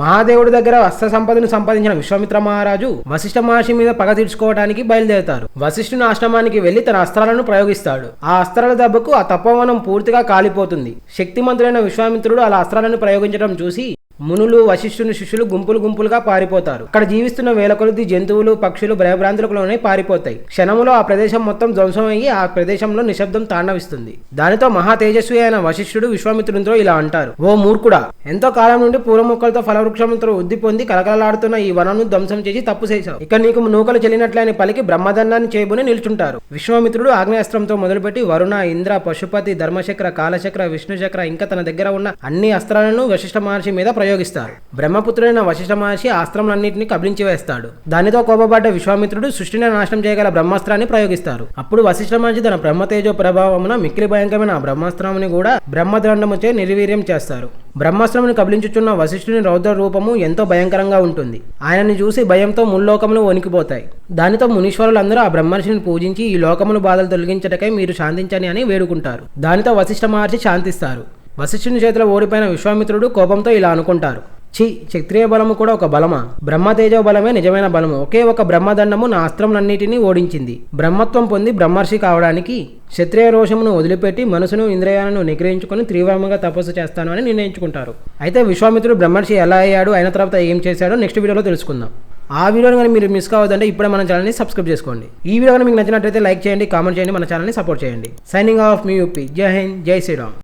మహాదేవుడి దగ్గర అస్త్ర సంపదను సంపాదించిన విశ్వామిత్ర మహారాజు వశిష్ఠ మహర్షి మీద పగ తీర్చుకోవడానికి బయలుదేరుతారు. వశిష్ఠుని ఆశ్రమానికి వెళ్ళి తన అస్త్రాలను ప్రయోగిస్తాడు. ఆ అస్త్రాల దెబ్బకు ఆ తపోవనం పూర్తిగా కాలిపోతుంది. శక్తిమంతుడైన విశ్వామిత్రుడు అలా అస్త్రాలను ప్రయోగించడం చూసి మునులు వశిష్ఠుని శిష్యులు గుంపులు గుంపులుగా పారిపోతారు. అక్కడ జీవిస్తున్న వేల కొలది జంతువులు పక్షులు భయభ్రాంతులకులోనే పారిపోతాయి. క్షణములో ఆ ప్రదేశం మొత్తం ధ్వంసం అయ్యి ఆ ప్రదేశంలో నిశ్శబ్దం తాండవిస్తుంది. దానితో మహా తేజస్వి అయిన వశిష్ఠుడు విశ్వామిత్రునితో ఇలా అంటారు. ఓ మూర్ఖుడా ఎంతో కాలం నుండి పూల మొక్కలతో ఫలవృక్షములతో వృద్ధి పొంది కలకలలాడుతున్న ఈ వనను ధ్వంసం చేసి తప్పు చేశావు. ఇక నీకు నూకలు చెల్లినట్లని పలికి బ్రహ్మదండాన్ని చేయబుని నిల్చుంటారు. విశ్వామిత్రుడు ఆగ్నేయాస్త్రంతో మొదలుపెట్టి వరుణ ఇంద్ర పశుపతి ధర్మచక్ర కాలచక్ర విష్ణుచక్ర ఇంకా తన దగ్గర ఉన్న అన్ని అస్త్రాలను వశిష్ఠ మహర్షి మీద ప్రయోగిస్తారు బ్రహ్మపుత్రుడైన వశిష్ఠ మహర్షి ఆస్త్రములన్నింటినీ కబలించి వేస్తాడు దానితో కోపపడ్డ విశ్వామిత్రుడు సృష్టిని నాశనం చేయగల బ్రహ్మాస్త్రాన్ని ప్రయోగిస్తారు. అప్పుడు వశిష్ఠ మహర్షి తన బ్రహ్మతేజో ప్రభావమున మిక్కిలి భయంకరమైన ఆ బ్రహ్మాస్త్రముని కూడా బ్రహ్మదండముచే నిర్వీర్యం చేస్తారు. బ్రహ్మాస్త్రముని కబలించుచున్న వశిష్ఠుని రౌద్ర రూపము ఎంతో భయంకరంగా ఉంటుంది. ఆయనని చూసి భయంతో ముల్లోకములు వణికిపోతాయి. దానితో మునీశ్వరులందరూ ఆ బ్రహ్మర్షిని పూజించి ఈ లోకములు బాధలు తొలగించటకై మీరు శాంతించని అని వేడుకుంటారు. దానితో వశిష్ఠ మహర్షి శాంతిస్తారు. వశిష్ఠుని చేతిలో ఓడిపోయిన విశ్వామిత్రుడు కోపంతో ఇలా అనుకుంటారు. ఛీ క్షత్రియ బలము కూడా ఒక బలమా? బ్రహ్మతేజో బలమే నిజమైన బలము. ఒకే ఒక బ్రహ్మదండము నా అస్త్రములన్నిటినీ ఓడించింది. బ్రహ్మత్వం పొంది బ్రహ్మర్షి కావడానికి క్షత్రియ రోషమును వదిలిపెట్టి మనసును ఇంద్రియాలను నిగ్రహించుకొని తీవ్రంగా తపస్సు చేస్తాను అని నిర్ణయించుకుంటారు. అయితే విశ్వామిత్రుడు బ్రహ్మర్షి ఎలా అయ్యాడు? అయిన తర్వాత ఏం చేశాడో నెక్స్ట్ వీడియోలో తెలుసుకుందాం. ఆ వీడియోని కానీ మీరు మిస్ కావద్దంటే ఇప్పుడే మన ఛానల్ని సబ్స్క్రైబ్ చేసుకోండి. ఈ వీడియో కానీ మీకు నచ్చినట్లయితే లైక్ చేయండి కామెంట్ చేయండి మన ఛానల్ని సపోర్ట్ చేయండి. సైనింగ్ ఆఫ్ మీ యూపీ. జై హింద్ జై శ్రీరామ్.